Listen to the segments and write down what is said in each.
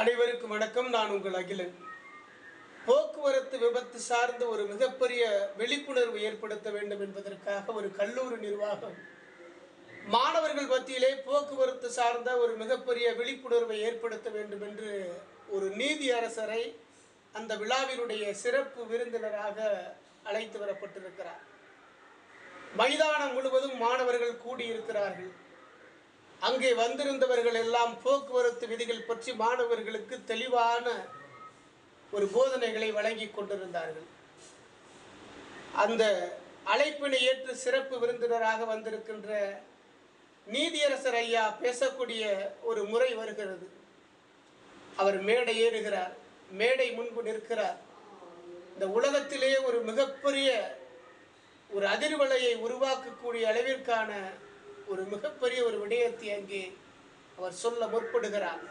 அனைவருக்கும் வணக்கம். நான் உங்கள் அகிலன். போக்குவரத்து விபத்து சார்ந்த ஒரு மிகப்பெரிய விழிப்புணர்வு ஏற்படுத்த வேண்டும் என்பதற்காக ஒரு கல்லூரி நிர்வாகம் மாணவர்கள் மத்தியிலே போக்குவரத்து சார்ந்த ஒரு மிகப்பெரிய விழிப்புணர்வை ஏற்படுத்த வேண்டும் என்று ஒரு நீதி அரசரை அந்த விழாவினுடைய சிறப்பு விருந்தினராக அழைத்து வரப்பட்டிருக்கிறார். மைதானம் முழுவதும் மாணவர்கள் கூடியிருக்கிறார்கள். அங்கே வந்திருந்தவர்கள் எல்லாம் போக்குவரத்து விதிகள் பற்றி மாணவர்களுக்கு தெளிவான ஒரு போதனைகளை வழங்கி கொண்டிருந்தார்கள். அந்த அழைப்பினை ஏற்று சிறப்பு விருந்தினராக வந்திருக்கின்ற நீதியரசர் ஐயா பேசக்கூடிய ஒரு முறை வருகிறது. அவர் மேடை ஏறுகிறார். மேடை முன்பு நிற்கிறார். இந்த உலகத்திலே ஒரு மிகப்பெரிய ஒரு அதிர்வலையை உருவாக்கக்கூடிய அளவிற்கான ஒரு மிகப்பெரிய ஒரு விடயத்தை அங்கே அவர் சொல்ல முற்படுகிறார்.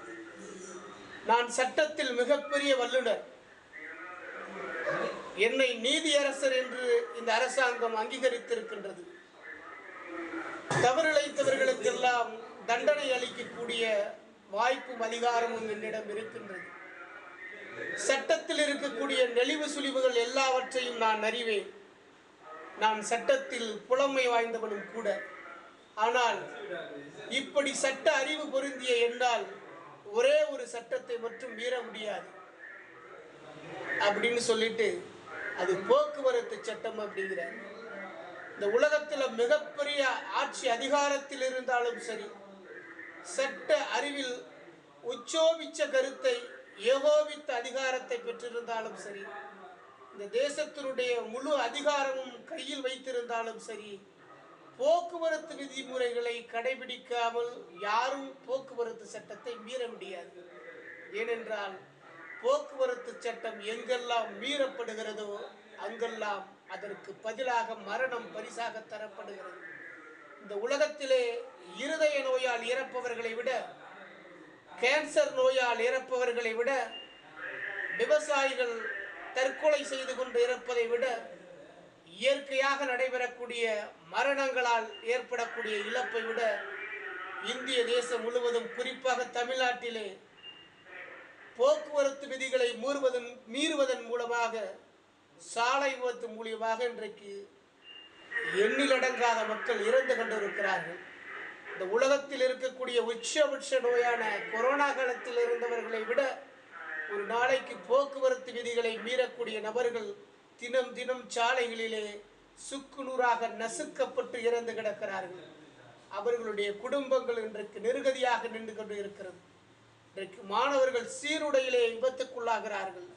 நான் சட்டத்தில் மிகப்பெரிய வல்லுனர் என்னை நீதியரசர் என்று இந்த அரசாங்கம் அங்கீகரித்திருக்கின்றது. தவறிழைத்தவர்களுக்கெல்லாம் தண்டனை அளிக்கக்கூடிய வாய்ப்பும் அதிகாரமும் என்னிடம் இருக்கின்றது. சட்டத்தில் இருக்கக்கூடிய நெளிவு சுழிவுகள் எல்லாவற்றையும் நான் அறிவேன். நான் சட்டத்தில் புலமை வாய்ந்தவனும் கூட. ஆனால் இப்படி சட்ட அறிவு பொருந்திய என்றால் ஒரே ஒரு சட்டத்தை மட்டும் மீற முடியாது. அப்படின்னு சொல்லிட்டு அது போக்குவரத்து சட்டம் அப்படிங்கிறார். இந்த உலகத்தில் மிகப்பெரிய ஆட்சி அதிகாரத்தில் இருந்தாலும் சரி சட்ட அறிவில் உச்சோபிச்ச கருத்தை ஏகோபித்த அதிகாரத்தை பெற்றிருந்தாலும் சரி இந்த தேசத்தினுடைய முழு அதிகாரமும் கையில் வைத்திருந்தாலும் சரி போக்குவரத்து விதிமுறைகளை கடைபிடிக்காமல் யாரும் போக்குவரத்து சட்டத்தை மீற முடியாது. ஏனென்றால் போக்குவரத்து சட்டம் எங்கெல்லாம் மீறப்படுகிறதோ அங்கெல்லாம் அதற்கு பதிலாக மரணம் பரிசாக தரப்படுகிறது. இந்த உலகத்திலே இருதய நோயால் இறப்பவர்களை விட கேன்சர் நோயால் இறப்பவர்களை விட விவசாயிகள் தற்கொலை செய்து கொண்டு இறப்பதை விட இயற்கையாக நடைபெறக்கூடிய மரணங்களால் ஏற்படக்கூடிய இழப்பை விட இந்திய தேசம் முழுவதும் குறிப்பாக தமிழ்நாட்டிலே போக்குவரத்து விதிகளை மூறுவதன் மீறுவதன் மூலமாக சாலை விபத்து மூலியமாக இன்றைக்கு எண்ணிலடங்காத மக்கள் இறந்து கொண்டிருக்கிறார்கள். இந்த உலகத்தில் இருக்கக்கூடிய உச்சபட்ச நோயான கொரோனா காலத்தில் இருந்தவர்களை விட ஒரு நாளைக்கு போக்குவரத்து விதிகளை மீறக்கூடிய நபர்கள் தினம் தினம் சாலைகளிலே சுக்குநூறாக நசுக்கப்பட்டு இறந்து கிடக்கிறார்கள். அவர்களுடைய குடும்பங்கள் இன்றைக்கு நெருகதியாக நின்று கொண்டு இருக்கிறது. இன்றைக்கு மாணவர்கள் சீருடையிலே விபத்துக்குள்ளாகிறார்கள்.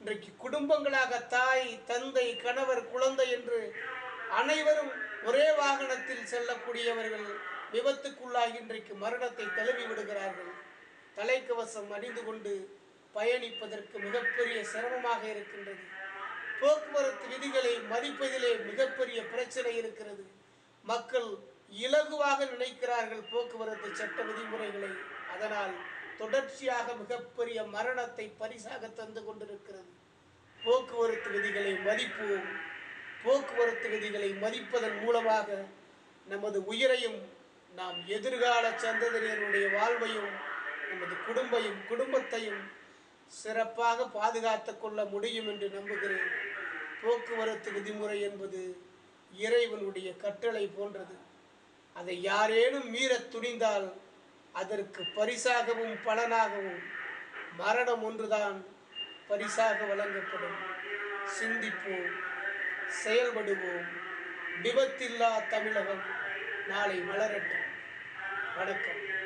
இன்றைக்கு குடும்பங்களாக தாய் தந்தை கணவர் குழந்தை என்று அனைவரும் ஒரே வாகனத்தில் செல்லக்கூடியவர்கள் விபத்துக்குள்ளாகி இன்றைக்கு மரணத்தை தழுவி விடுகிறார்கள். தலைக்கவசம் அணிந்து கொண்டு பயணிப்பதற்கு மிகப்பெரிய சிரமமாக இருக்கின்றது. போக்குவரத்து விதிகளை மதிப்பதிலே மிகப்பெரிய பிரச்சனை இருக்கிறது. மக்கள் இலகுவாக நினைக்கிறார்கள் போக்குவரத்து சட்ட விதிமுறைகளை. அதனால் தொடர்ச்சியாக மிகப்பெரிய மரணத்தை பரிசாக தந்து கொண்டிருக்கிறது. போக்குவரத்து விதிகளை மதிப்போம். போக்குவரத்து விதிகளை மதிப்பதன் மூலமாக நமது உயிரையும் நாம் எதிர்கால சந்ததியினருடைய வாழ்வையும் நமது குடும்பையும் குடும்பத்தையும் சிறப்பாக பாதுகாத்து கொள்ள முடியும் என்று நம்புகிறேன். போக்குவரத்து விதிமுறை என்பது இறைவனுடைய கட்டளை போன்றது. அதை யாரேனும் மீறத் துணிந்தால் அதற்கு பரிசாகவும் பலனாகவும் மரணம் ஒன்றுதான் பரிசாக வழங்கப்படும். சிந்திப்போம் செயல்படுவோம். விபத்தில்லா தமிழகம் நாளை வளரட்டும் வணக்கம்.